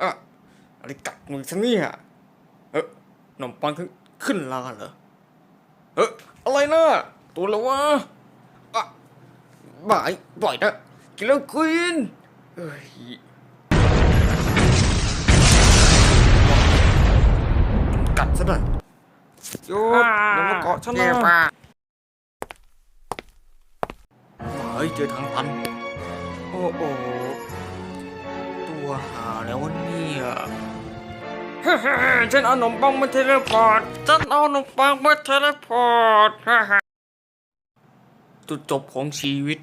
ะอะอะไรกัดมือฉันเนี่ยเออขนมปังขึ้นขึ้นลาเหรอ เอออะไรนะตัวละวะอะบ่ายบ่อยนะกินแล้วควีนเอ้ยกัดซะหน่อยโยบอย่ามาเกาะฉันนะเฮ้ยเจอทางตัน โอ้โหตัวหา แล้ววะเนี่ยเฮ้ยฉันเอาขนมปังมาเทเลพอร์ตฉันเอาขนมปังมาเทเลพอร์ตฮ่าฮ่าจุดจบของชีวิต